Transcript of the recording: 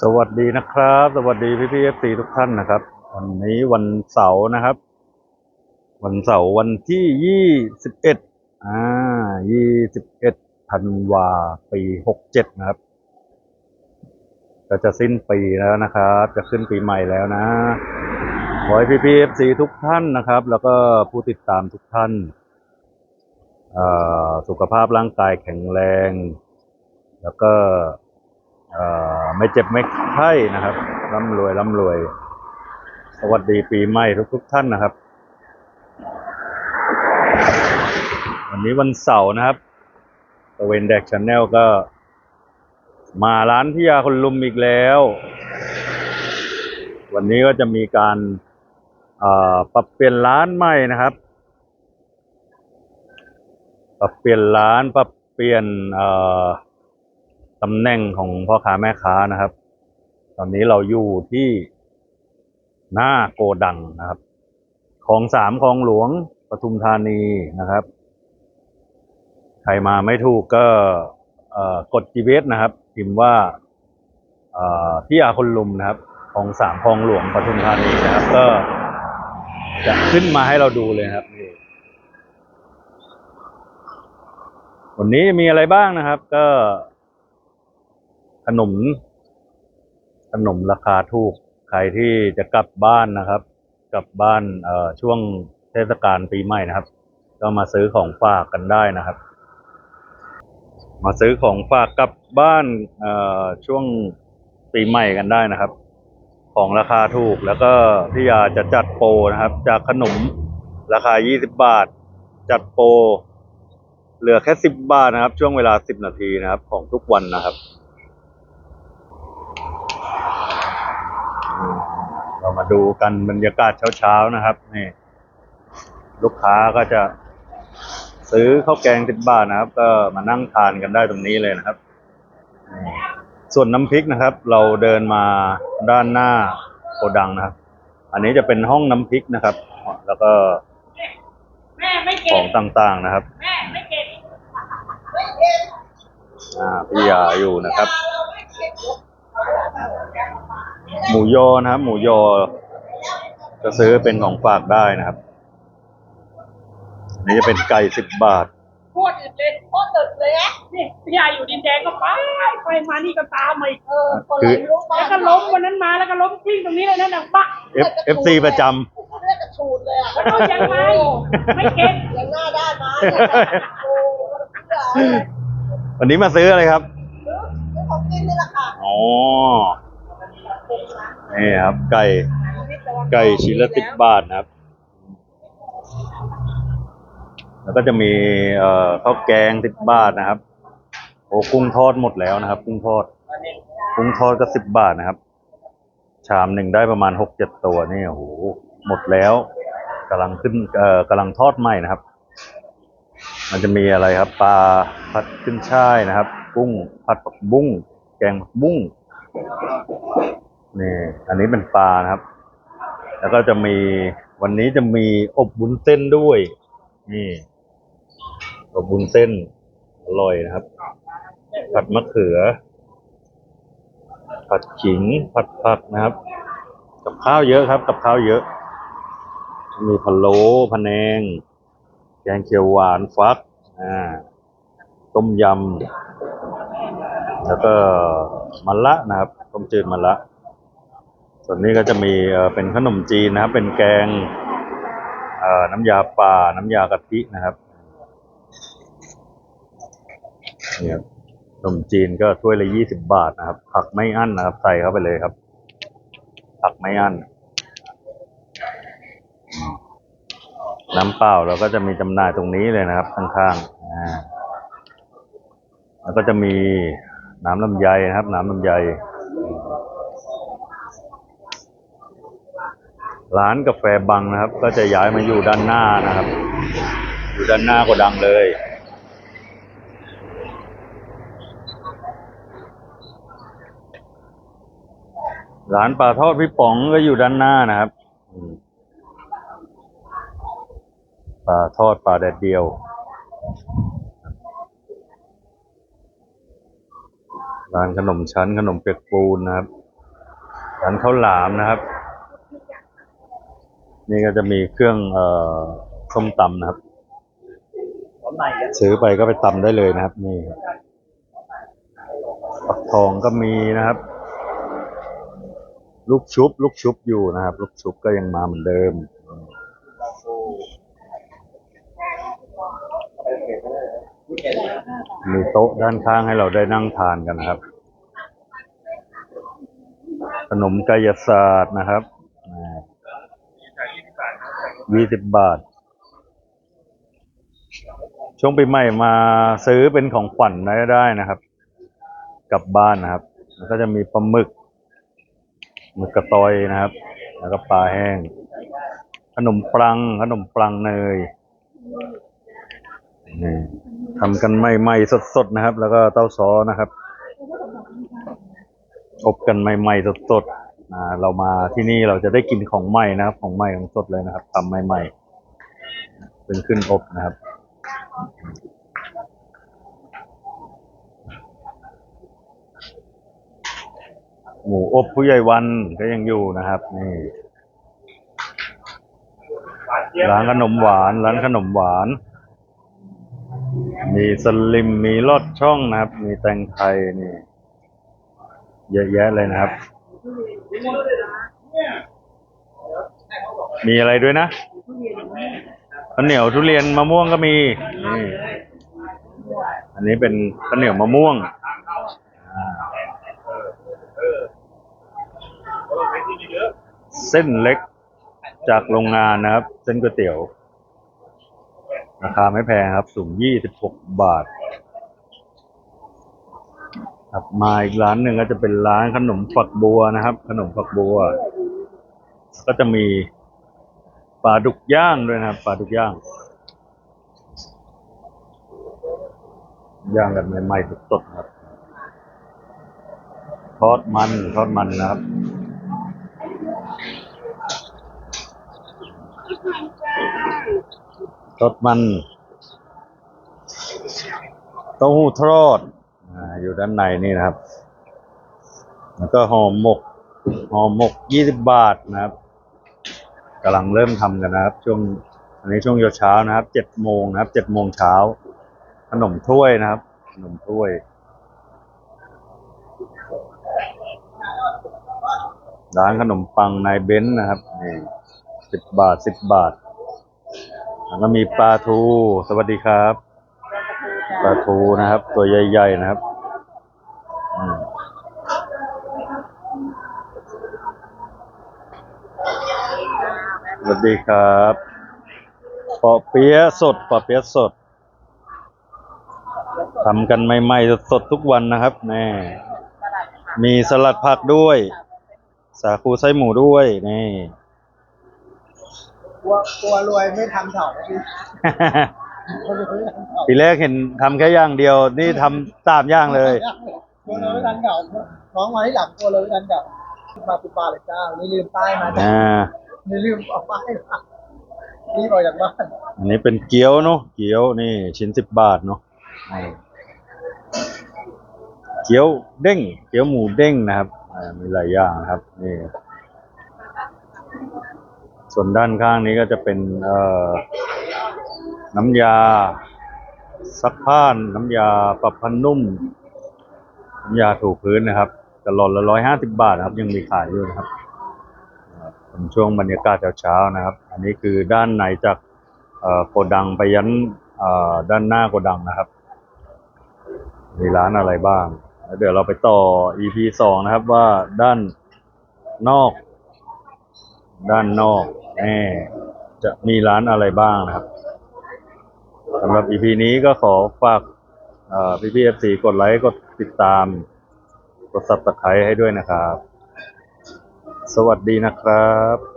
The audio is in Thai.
สวัสดีนะครับ สวัสดีพี่พีเอฟซีทุกท่านนะครับ วันนี้วันเสาร์นะครับ วันเสาร์วันที่ยี่สิบเอ็ดอ่ายี่สิบเอ็ดธันวาปีหกเจ็ดนะครับก็จะสิ้นปีแล้วนะครับ จะขึ้นปีใหม่แล้วนะขอให้พี่พีเอฟซีทุกท่านนะครับ แล้วก็ผู้ติดตามทุกท่านสุขภาพร่างกายแข็งแรง แล้วก็ ไม่เจ็บไม่ไข้นะครับร่ำรวยร่ำรวย สวัสดีปีใหม่ทุกทุกท่านนะครับ วันนี้วันเสาร์นะครับตะเวนแดกชาแนลก็ มาร้านพี่ยาคนลุมอีกแล้ว วันนี้ก็จะมีการปรับเปลี่ยนร้านใหม่นะครับปรับเปลี่ยนร้านปรับเปลี่ยนเอ่อ ตำแหน่งของพ่อค้าแม่ค้านะครับ ตอนนี้เราอยู่ที่หน้าโกดังนะครับคลองสามคลองหลวงปทุมธานีนะครับ ใครมาไม่ถูกก็เอ่อกด GPS นะครับพิมพ์ว่าพี่อาคนลุมนะครับคลองสามคลองหลวงปทุมธานีนะครับ ก็จะขึ้นมาให้เราดูเลยครับนี่วันนี้มีอะไรบ้างนะครับ ก็ ขนม ขนมราคาถูก ใครที่จะกลับบ้านนะครับ กลับบ้านเอ่อช่วงเทศกาลปีใหม่นะครับ ก็มาซื้อของฝากกันได้นะครับ มาซื้อของฝากกลับบ้านเอ่อช่วงปีใหม่กันได้นะครับ ของราคาถูกแล้วก็พี่ยาจะจัดโปรนะครับ จากขนมราคา 20 บาท จัดโปรเหลือแค่ 10 บาทนะครับ ช่วงเวลา 10 นาทีนะครับ ของทุกวันนะครับ เรา มาดูกันบรรยากาศเช้าๆนะครับนี่ลูกค้าก็จะ ซื้อข้าวแกงสิบบาทนะครับ ก็มานั่งทานกันได้ตรงนี้เลยนะครับ ส่วนน้ำพริกนะครับ เราเดินมาด้านหน้าโกดังนะครับ อันนี้จะเป็นห้องน้ำพริกนะครับ แล้วก็ของต่างๆนะครับพี่ยาอยู่นะครับ หมูยอนะครับ หมูยอ จะซื้อเป็นของฝากได้นะครับอันนี่จะเป็นไก่สิบบาทพูดอื่นเลยพูดตึกเลยนะนี่พี่ยาอยู่ดินแดงก็ไปไปมานี่ก็ตามมาอีกเออคือแล้วก็ล้มวันนั้นมาแล้วก็ล้มกิ้งตรงนี้เลยนะหนังปะ F F C ประจเรียกกระชูดเลยอะแล้วก็ยังไงไม่เก่งยังหน้าด้านมาเนี่ยโอ้เพื่อำวันนี้มาซื้ออะไรครับ ซื้อซื้อของกินนี่แหละค่ะ อ๋อ นี่ครับ ไก่ไก่ชิ้นละสิบบาทนะครับ แล้วก็จะมีเอ่อข้าวแกงสิบบาทนะครับโอ้กุ้งทอดหมดแล้วนะครับ กุ้งทอด กุ้งทอดก็สิบบาทนะครับ ชามหนึ่งได้ประมาณหกเจ็ดตัวนี่โอ้โหหมดแล้วกำลังขึ้นเอ่อกำลังทอดใหม่นะครับ มันจะมีอะไรครับปลาผัดขึ้นช่ายนะครับ กุ้งผัดผักบุ้ง แกงผักบุ้ง นี่อันนี้เป็นปลานะครับ แล้วก็จะมีวันนี้จะมีอบบุญเส้นด้วย นี่ อบบุญเส้นอร่อยนะครับ ผัดมะเขือ ผัดขิง ผัดผักนะครับ กับข้าวเยอะครับ กับข้าวเยอะ มีพะโล้พะแนง แกงเขียวหวานฟัก อ่า ต้มยำ แล้วก็มะละนะครับ ต้มจืดมะละ ส่วนนี้ก็จะมีเป็นขนมจีนนะครับ เป็นแกงน้ำยาป่า น้ำยากะทินะครับนี่ครับขนมจีนก็ถ้วยละยี่สิบบาทนะครับ ผักไม่อั้นนะครับ ใส่เข้าไปเลยครับ ผักไม่อั้น น้ำเปล่าเราก็จะมีจำหน่ายตรงนี้เลยนะครับ ข้างๆแล้วก็จะมีน้ำลำไยนะครับ น้ำลำไย ร้านกาแฟบังนะครับ ก็จะย้ายมาอยู่ด้านหน้านะครับ อยู่ด้านหน้าก็ดังเลยร้านปลาทอดพี่ป๋องก็อยู่ด้านหน้านะครับปลาทอดปลาแดดเดียว ร้านขนมชั้นขนมเปียกปูนนะครับ ร้านข้าวหลามนะครับ นี่ก็จะมีเครื่องเอ่อส้มตำนะครับ ซื้อไปก็ไปตำได้เลยนะครับ นี่ครับปักทองก็มีนะครับ ลูกชุบ ลูกชุบอยู่นะครับ ลูกชุบก็ยังมาเหมือนเดิมมีโต๊ะด้านข้างให้เราได้นั่งทานกันนะครับ ขนมกายศาสตร์นะครับ ยี่สิบบาท ช่วงปีใหม่มาซื้อเป็นของขวัญได้ได้นะครับ กลับบ้านนะครับ แล้วก็จะมีปลาหมึกหมึกกระตอยนะครับ แล้วก็ปลาแห้ง ขนมปรัง ขนมปรังเนยทำกันใหม่ๆสดๆนะครับ แล้วก็เต้าซอนะครับอบกันใหม่ๆสดๆ เรามาที่นี่เราจะได้กินของใหม่นะครับ ของใหม่ของสดเลยนะครับทำใหม่ๆเป็นขึ้นอบนะครับหมูอบผู้ใหญ่วันก็ยังอยู่นะครับ นี่ร้านขนมหวาน ร้านขนมหวาน มีสลิมมีลอดช่องนะครับ มีแตงไทยนี่ เยอะแยะเลยนะครับ มีอะไรด้วยนะข้าวเหนียวทุเรียนมะม่วงก็มีนี่อันนี้เป็นข้าวเหนียวมะม่วงเส้นเล็กจากโรงงานนะครับ เส้นก๋วยเตี๋ยว ราคาไม่แพงครับสูงยี่สิบหกบาท ครับมาอีกร้านหนึ่งก็จะเป็นร้านขนมฝักบัวนะครับ ขนมฝักบัว ก็จะมีปลาดุกย่างด้วยนะครับปลาดุกย่าง ย่างกันใหม่ๆสดๆครับทอดมันทอดมันนะครับทอดมันเต้าหู้ทอด อยู่ด้านในนี่นะครับ แล้วก็ห่อหมกห่อหมกยี่สิบบาทนะครับกำลังเริ่มทำกันนะครับ ช่วงอันนี้ช่วงเช้านะครับเจ็ดโมงนะครับเจ็ดโมงเช้าขนมถ้วยนะครับ ขนมถ้วย ร้านขนมปังนายเบนซ์นะครับนี่สิบบาทสิบบาทแล้วก็มีปลาทู สวัสดีครับ ปลาทูนะครับ ตัวใหญ่ ๆ นะครับ สวัสดีครับปอเปี๊ยะสดปอเปี๊ยะสดทำกันใหม่ๆสดๆทุกวันนะครับแน่มีสลัดผักด้วย สาคูไส้หมูด้วยนี่กลัวกลัวรวยไม่ทำเถาพี่กลัวรวยไม่ทำเถาทีแรกเห็นทำแค่อย่างเดียว นี่ทำสามอย่างเลยกลัวรวยไม่ทันเก่าน้องมาที่หลังกลัวรวยไม่ทันเก่ามาปุบปาเลยเจ้านี่ลืมป้ายมาจ้ะอ่า นี่ลืมเอาป้ายมารีบออกจากบ้านอันนี้เป็นเกี๊ยวเนาะเกี๊ยวนี่ชิ้นสิบบาทเนาะเกี๊ยวเด้ง เกี๊ยวหมูเด้งนะครับอ่ามีหลายอย่างนะครับนี่ส่วนด้านข้างนี้ก็จะเป็นเอ่อน้ำยาซักผ้านน้ำยาปรับผ้านุ่มน้ำยาถูพื้นนะครับกะลอนละร้อยห้าสิบบาทนะครับ ยังมีขายอยู่นะครับ เป็นช่วงบรรยากาศเช้าๆนะครับ อันนี้คือด้านในจากโกดังไปยันด้านหน้าโกดังนะครับ มีร้านอะไรบ้างเดี๋ยวเราไปต่อ EP สองนะครับว่าด้านนอก ด้านนอกแน่จะมีร้านอะไรบ้างนะครับสำหรับ EP นี้ก็ขอฝากพี่พี่เอฟซีกดไลค์กดติดตาม กด subscribe ให้ด้วยนะครับ สวัสดีนะครับ